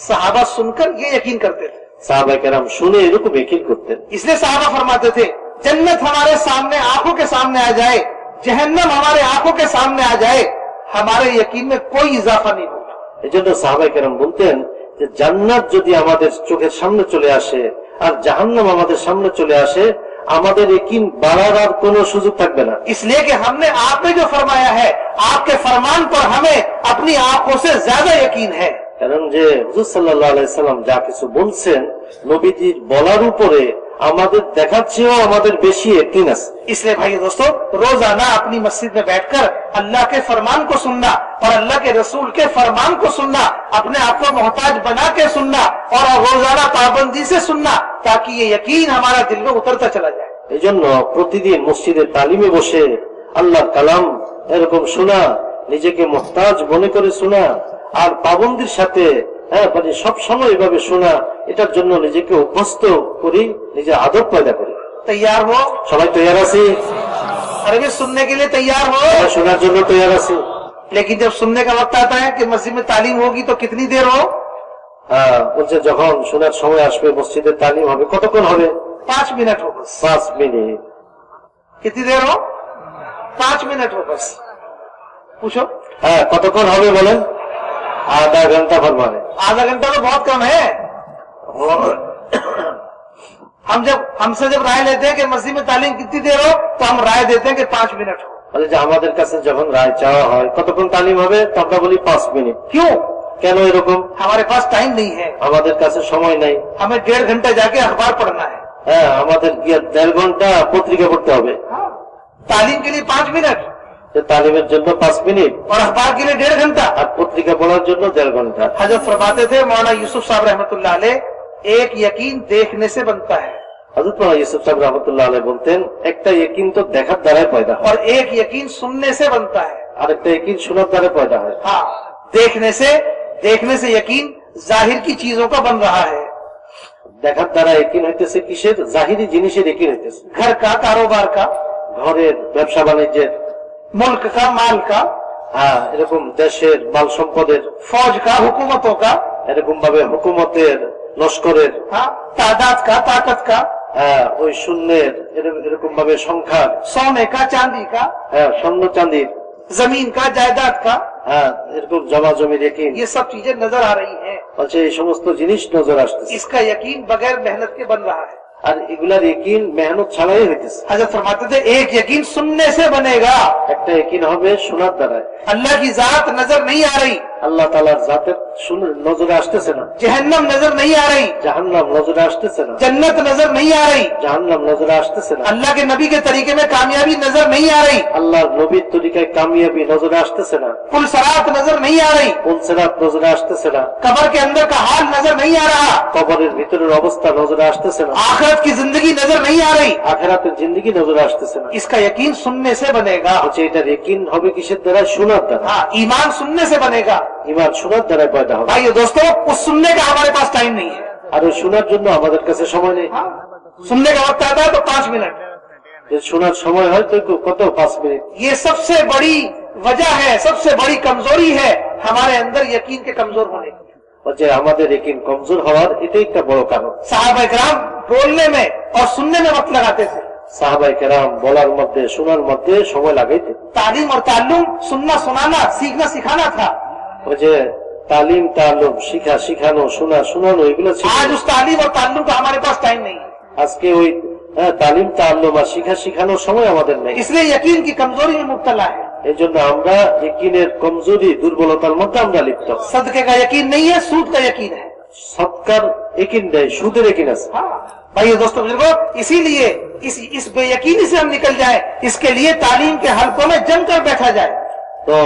सहाबा सुनकर ये यकीन करते थे সাহাবাই কেরাম শুনে এরকম একিন করতেন इसलिए सहाबा फरमाते थे जन्नत हमारे सामने आंखों के सामने आ जाए जहन्नम हमारे आंखों के सामने आ जाए हमारे यकीन में कोई इजाफा नहीं होगा এই জন্য সাহাবাই কেরাম বলতেন যে জান্নাত যদি আমাদের চোখের সামনে চলে আসে আর জাহান্নাম আমাদের সামনে চলে আসে আমাদের একিন বাড়ার আর কোনো সুযোগ থাকবে না इसलिए कि हमने आप में जो फरमाया है आपके फरमान पर हमें अपनी आंखों से ज्यादा यकीन है কারণ যে হুজুর সাল্লাহ আলাইসাল্লাম যা কিছু বলছেন নবীজির বলার উপরে আমাদের দেখাচ্ছেও আমাদের বেশি একিন আছে इसलिए भाई दोस्तों रोजाना अपनी मस्जिद में बैठकर अल्लाह के फरमान को सुनना और अल्लाह के रसूल के फरमान को सुनना अपने आप को मोहताज बना के सुनना और रोजाना पाबंदी से सुनना ताकि ये यकीन हमारा दिल में उतरता चला जाए এই জন্য প্রতিদিন মসজিদের তালিমে বসে আল্লাহর কালাম এরকম শোনা নিজেকে মোহতাজ মনে করে শোনা আর পাবন্দির সাথে হ্যাঁ মানে সব সময় এভাবে শোনা এটার জন্য নিজেকে অভ্যস্ত করি নিজের আদব পয়দা করি तैयार हो সবাই তৈরি আছি अरबी सुनने के लिए तैयार हो সবাই শোনার জন্য তৈরি আছি लेकिन जब सुनने का वक्त आता है कि मस्जिद में तालीम होगी तो कितनी देर हो হ্যাঁ বলছে যখন শোনার সময় আসবে মসজিদের তালিম হবে কতক্ষণ হবে पांच मिनट हो बस পাঁচ মিনিট कितनी देर हो पांच मिनट हो बस पूछो হ্যাঁ কতক্ষণ হবে বলেন আধা ঘন্টা ফরমানে आधा घंटा तो बहुत कम है हम जब हमसे जब राय लेते हैं कि मस्जिद में तालीम कितनी देर हो तो हम राय देते हैं कि पांच मिनट हो বলে যে আমাদের কাছে যখন রায় চাওয়া হয় কতক্ষণ তালিম হবে তো আমরা বলি পাঁচ মিনিট क्यों কেন এরকম हमारे पास टाइम नहीं है আমাদের কাছে সময় নাই हमें डेढ़ घंटा जाके अखबार पढ़ना है হ্যাঁ আমাদের গিয়ে দেড় ঘন্টা পত্রিকা পড়তে হবে तालीम के लिए पांच मिनट যে তালিমের জন্য পাঁচ মিনিট और अखबार के लिए डेढ़ घंटा আর পত্রিকা পড়ার জন্য দেড় ঘন্টা हजरत फरमाते थे मौलाना यूसुफ साहब रहमतुल्लाह अलैह एक यकीन देखने से बनता है হজরত মৌলানা ইউসুফ সাহেব রহমতুল্লাহ আলাই বলতেন একটা একিন তো দেখার দ্বারাই পয়দা হয় और एक यकीन सुनने से बनता है আর একটা একিন শোনার দ্বারা পয়দা হয় हाँ देखने से देखने से यकीन जाहिर की चीजों का बन रहा है দেখার দ্বারা একিন হইতেছে কিসের জাহিরি জিনিসের একিন হইতেছে घर का कारोबार का ঘরের ব্যবসা বাণিজ্যের मुल्क का माल का হ্যাঁ এরকম দেশের মাল সম্পদের फौज का हुकूमतों का এরকম ভাবে হুকুমতের লস্করের हाँ तादाद का ताकत का হ্যাঁ ওই শূন্যের এরকম এরকম ভাবে সংখ্যার सोने का चांदी का হ্যাঁ স্বর্ণ চাঁদির जमीन का जायदाद का হ্যাঁ এরকম জমা জমি রেখে ये सब चीजें नजर आ रही हैं বলছে এই সমস্ত জিনিস নজর আসতেছে इसका यकीन बगैर मेहनत के बन रहा है আর এগুলার একিন মেহনত ছাড়াই হইতেছে हजरत फरमाते थे एक यकीन सुनने से बनेगा একটা একিন হবে শোনার দ্বারা अल्लाह की जात नजर नहीं आ रही আল্লাহ তালার জাতের শুনে নজরে আসতেছে না जहन्नम नजर नहीं आ रही জাহান্নাম নজরে আসতেছে না जन्नत नजर नहीं आ रही জাহান্নাম নজরে আসতেছে না अल्लाह के नबी के तरीके में कामयाबी नजर नहीं आ रही আল্লাহর নবীর তরিকায় কামিয়াবি নজরে আসতেছে না पुल सरात नजर नहीं आ रही পুলসেরাত নজরে আসতেছে না कबर के अंदर का हाल नजर नहीं आ रहा কবরের ভিতরের অবস্থা নজরে আসতেছে না आखिरत की जिंदगी नजर नहीं आ रही আখেরাতের জিন্দগি নজরে আসতেছে না इसका यकीन सुनने से बनेगा হচ্ছে এটা রেকিন হবে কিসের দ্বারা শোনার দ্বারা हाँ ईमान सुनने से बनेगा ইমান শোনার দ্বারা পয়দা হবে भाई दोस्तों उस सुनने का हमारे पास टाइम नहीं है আর ওই শোনার জন্য আমাদের কাছে সময় নেই हाँ? सुनने का वक्त आता है तो पांच मिनट যে শোনার সময় হয় তো কত পাঁচ মিনিট ये सबसे बड़ी वजह है सबसे बड़ी कमजोरी है हमारे अंदर यकीन के कमजोर होने की যে আমাদের একিন কমজোর হওয়ার এটাই একটা বড় কারণ साहब कराम बोलने में और सुनने में वक्त लगाते थे সাহাবাই কেরাম বলার মধ্যে শোনার মধ্যে সময় লাগাইতে तालीम और ताल्लुम सुनना सुनाना सीखना सिखाना था ওই যে তালিম তালুম শিখা শিখানো শোনা শোনানো এগুলো ছিল आज उस तालीम और ताल्लुम का हमारे पास टाइम नहीं है আজকে ওই হ্যাঁ, তালিম তাল্লুম আর শিখা শিখানোর সময় আমাদের নেই इसलिए यकीन की कमजोरी में मुब्तला है এই জন্য আমরা একিনের কমজোরি দুর্বলতার মধ্যে আমরা লিপ্ত सदके का यकीन नहीं है सूद का यकीन है সৎকার একিন দেয় সুদের একিন আছে हाँ भाई दोस्तों बुजुर्गो इसीलिए इस इस बेयकीनी से हम निकल जाए इसके लिए तालीम के हलकों में जमकर बैठा जाए তো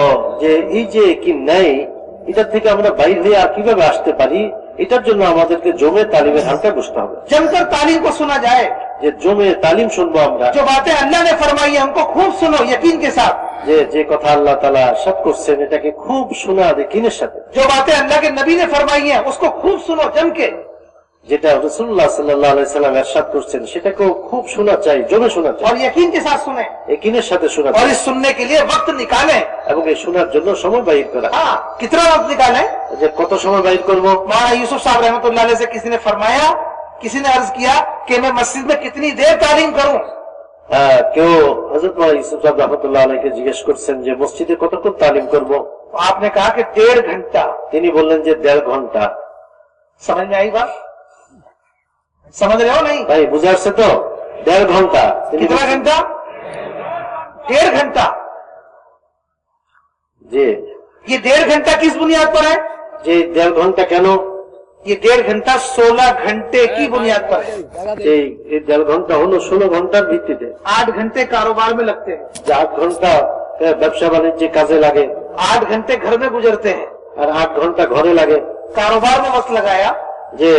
যে এই যে একিন নেই এটার থেকে আমরা বাইর হয়ে আর কিভাবে আসতে পারি এটার জন্য আমাদেরকে জমে তালিমের হালকা বসতে হবে जमकर तालीम को सुना जाए যে জমে তালিম শুনবো আমরা जो बातें अल्लाह ने फरमाई है हमको खूब सुनो यकीन के साथ যে যে কথা আল্লাহ তালা সব করছেন এটাকে খুব শোনা একিনের সাথে जो बातें अल्लाह के नबी ने फरमाई है उसको खूब सुनो जम के যেটা রসুল্লাহ সাল্লাম এরশাদ করছেন সেটাকেও খুব শোনা চাই জমে শোনা চাই और यकीन के साथ सुने একিনের সাথে শোনা और চাই इस सुनने के लिए वक्त निकालें এবং এই শোনার জন্য সময় বাহির করা हाँ कितना वक्त निकालें যে कत সময় বাহির করব मौलाना यूसुफ साहब रहमतुल्लाह अलैह से किसी ने फरमाया किसी ने अर्ज किया कि मैं मस्जिद में कितनी देर तालीम करूं আহ, কেউ হজরত মৌলানা ইউসুফ সাহেব রহমতুল্লাহ আলাইকে জিজ্ঞেস করছেন যে মসজিদে কতক্ষণ তালিম করব तो आपने कहा कि डेढ़ घंटा তিনি বললেন যে দেড় ঘন্টা समझ में आई बात समझ रहे हो नहीं ভাই বুঝে আসছে তো দেড় ঘন্টা তিনি कितना বলছেন- घंटा डेढ़ घंटा যে ये डेढ़ घंटा किस बुनियाद पर है যে देढ़ घंटा কেন ये डेढ़ घंटा सोलह घंटे की बुनियाद पर है যে এই দেড় ঘন্টা হলো ষোলো ঘন্টার ভিত্তিতে आठ घंटे कारोबार में लगते हैं যে আট ঘন্টা আহ, ব্যবসা বাণিজ্যে কাজে লাগে आठ घंटे घर में गुजरते हैं আর আট ঘন্টা ঘরে লাগে कारोबार में वक्त लगाया যে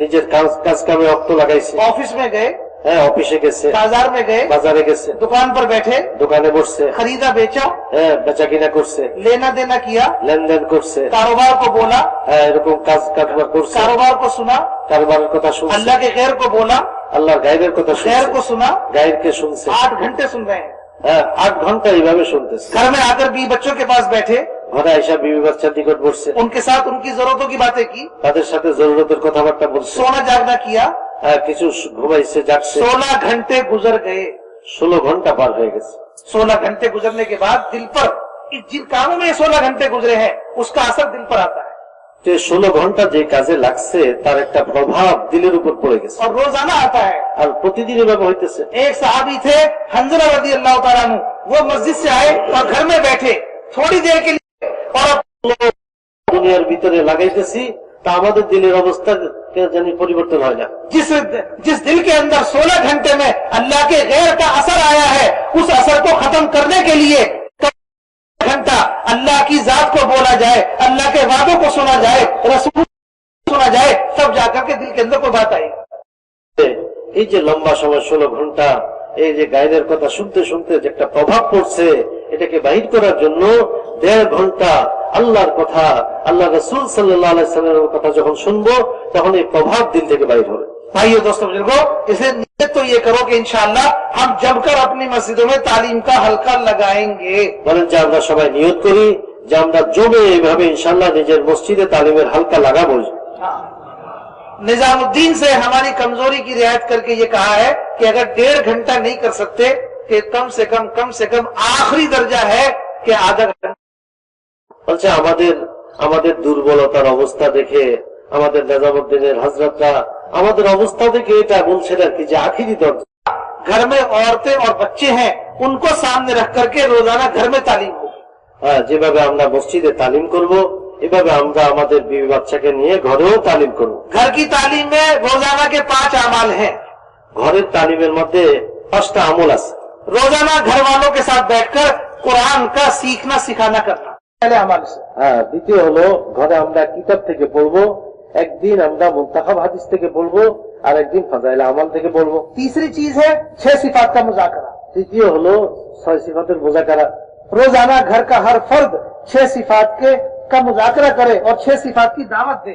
নিজের কাজ কাজ কামে অক্ত লাগাইছে ऑफिस में गए হ্যাঁ অফিসে গেছে बाजार में गए বাজারে গেছে दुकान पर बैठे দোকানে বসছে खरीदा बेचा হ্যাঁ বেচা কিনা করছে लेना देना किया লেনদেন করছে कारोबार को बोला হ্যাঁ এরকম কাজ কারবার করছে कारोबार को सुना কারবারের কথা শুনছে अल्लाह के गैर को बोला আল্লাহর গাইবের কথা गैर को শুনছে सुना গাইরকে শুনছে आठ घंटे सुन रहे हैं হ্যাঁ আট ঘন্টা এইভাবে শুনতেছে घर में आकर भी बच्चों के पास बैठे ঘরে আইসা বিবি বাচ্চার নিকট বসছে उनके साथ उनकी जरूरतों की बातें की তাদের সাথে জরুরতের কথাবার্তা বলছে सोना जागना किया হ্যাঁ, কিছু ঘুমাইছে যাচ্ছে सोलह घंटे गुजर गए ষোলো ঘন্টা পার হয়ে গেছে सोलह घंटे गुजरने के बाद दिल पर इस जिन कामों में सोलह घंटे गुजरे हैं उसका असर दिल पर आता है যে ষোলো ঘন্টা যে কাজে লাগছে তার একটা প্রভাব দিলের উপর পড়ে গেছে और रोजाना आता है আর প্রতিদিন এভাবে হইতেছে एक साहबी थे हंजरा रदी अल्लाह तआला अन्हु, वो मस्जिद से आए और घर में बैठे थोड़ी देर के लिए और अब দুনিয়ার ভিতরে লাগাইতেছি তা আমাদের দিলের অবস্থা জানি পরিবর্তন হয় না जिस जिस दिल के अंदर 16 घंटे में अल्लाह के गैर का असर आया है उस असर को खत्म करने के लिए घंटा अल्लाह की जात को बोला जाए अल्लाह के वादों को सुना जाए रसूल को सुना जाए तब जाकर के दिल के अंदर कोई बात आई এই যে লম্বা সময় ষোলো ঘন্টা এই যে গায়নের কথা শুনতে শুনতে যে একটা প্রভাব পড়ছে এটাকে বাহির করার জন্য দেড় ঘন্টা আল্লাহর কথা আল্লাহ রসুল সাল্লামের কথা যখন শুনবো তখন এই প্রভাব দিল থেকে বাহির হবে भाइयों दोस्तों बुजुर्गो इसलिए नियत तो ये करो कि इंशाअल्लाह हम जमकर अपनी मस्जिदों में तालीम का हल्का लगाएंगे বলেন যে আমরা সবাই নিয়োগ করি যে আমরা জমে এইভাবে ইনশাল্লাহ নিজের মসজিদে তালিমের হালকা লাগাবো निजामुद्दीन से हमारी कमजोरी की रियायत करके ये कहा है कि अगर डेढ़ घंटा नहीं कर सकते कि कम से कम कम से कम आखिरी दर्जा है कि आधा घंटा বলছে আমাদের আমাদের দুর্বলতার অবস্থা দেখে আমাদের নিজামুদ্দিনের হাজরতরা আমাদের অবস্থা দেখে এটা বলছেন আর কি যে আখিরি দরজা घर में औरतें और बच्चे हैं उनको सामने रख करके रोजाना घर में तालीम हो হ্যাঁ, যেভাবে আমরা মসজিদে তালিম করব এভাবে আমরা আমাদের বিবি বাচ্চাকে নিয়ে ঘরেও তালিম করব घर की तालीम में रोजाना के पांच अमाल हैं ঘরের তালিমের মধ্যে পাঁচটা আমল আছে रोजाना घर वालों के साथ बैठकर कुरान का सीखना सिखाना करना पहले अमल से হ্যাঁ, দ্বিতীয় হলো ঘরে আমরা কিতাব থেকে পড়ব একদিন আমরা মুন্তাহাব হাদিস থেকে পড়ব আর একদিন ফাজাইলা আমাল থেকে পড়ব। তিসরি চিজ হ্যাঁ ছে সিফাত কা তৃতীয় হলো ছয় সিফাতের মোজা করা রোজানা ঘর কা হর ফর্দ ছে সিফাত কে কা মুজাকরা করে ও ছে সিফাত কি দাওয়াত দে।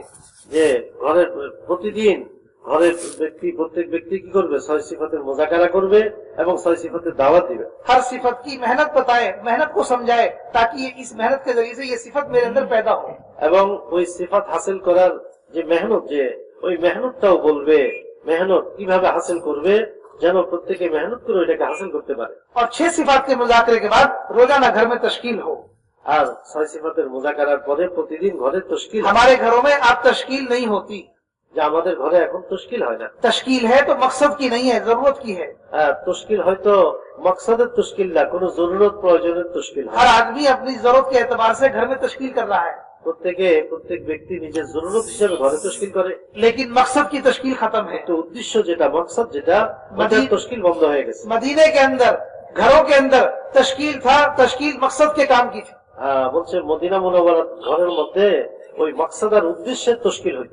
যে ঘরের প্রতিদিন ঘরের ব্যক্তি প্রত্যেক ব্যক্তি কি করবে ছয় সিফাতের মোজাকারা করবে এবং ছয় সিফাতের দাওয়াত দিবে हर सिफत की मेहनत बताए मेहनत को समझाए ताकि ये इस मेहनत के जरिए से ये सिफत मेरे अंदर पैदा हो এবং ওই সিফাত হাসিল করার যে মেহনত যে ওই মেহনতটাও বলবে মেহনত কিভাবে হাসিল করবে যেন প্রত্যেকে মেহনত করে ওইটাকে হাসিল করতে পারে और छह सिफात के मुजाकरे के बाद रोजाना घर में तश्कील हो আর ছয় সিফাতের মোজাকারার পরে প্রতিদিন ঘরের তশকিল হয়। हमारे घरों में अब तश्कील नहीं होती যে আমাদের ঘরে এখন তশকিল হয় না तश्कील है तो मकसद की नहीं है जरूरत की है আর তশকিল হয়তো মকসদের তশকিল না কোনো জরুরত প্রয়োজনের তশকিল हर হয় आदमी अपनी जरूरत के एतबार से घर में तश्कील कर रहा है প্রত্যেকে প্রত্যেক ব্যক্তি নিজের জরুরত হিসেবে ঘরে তশকিল করে लेकिन मकसद की तश्कील खत्म है কিন্তু উদ্দেশ্য যেটা মকসদ যেটা ওটার মজিদ- তশকিল বন্ধ হয়ে গেছে मदीने के अंदर घरों के अंदर तश्कील था तश्कील मकसद के काम की थी আহ, বলছে মদিনা মনোবর ঘরের মধ্যে ওই মকসদ আর উদ্দেশ্যের তশকিল হইতো